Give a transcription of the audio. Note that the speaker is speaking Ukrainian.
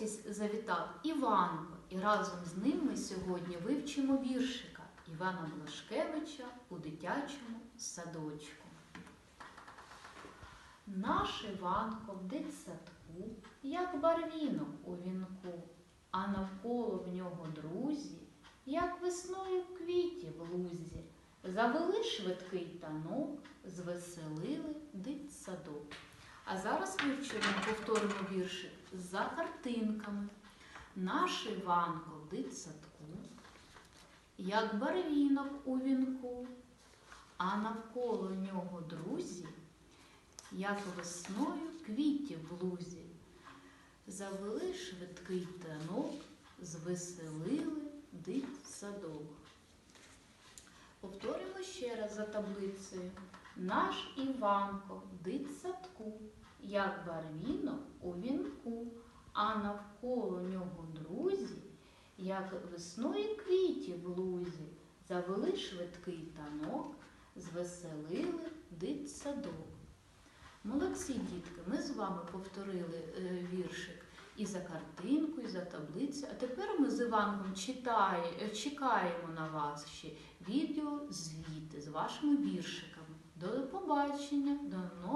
гості завітав Іванко, і разом з ним ми сьогодні вивчимо віршика Івана Блашкевича у дитячому садочку. Наш Іванко в дитсадку, як барвінок у вінку, а навколо в нього друзі, як весною квіті в лузі, завели швидкий танок, звеселили дитсадок. А зараз вивчимо, повторимо віршик за картинками. Наш Іванко в дитсадку, як барвінок у вінку, а навколо нього друзі, як весною квітів в лузі. Завели швидкий танок, звеселили дитсадок. Повторимо ще раз за таблицею. Наш Іванко в дитсадку, як барвінок у вінку, а навколо нього друзі, як весною квітів в лузі, завели швидкий танок, звеселили дитсадок. Молодці дітки, ми з вами повторили е, віршик і за картинку, і за таблицю. А тепер ми з Іванком читає, е, чекаємо на вас ще відео звіти з вашими віршиками. До побачення, до зустрічей!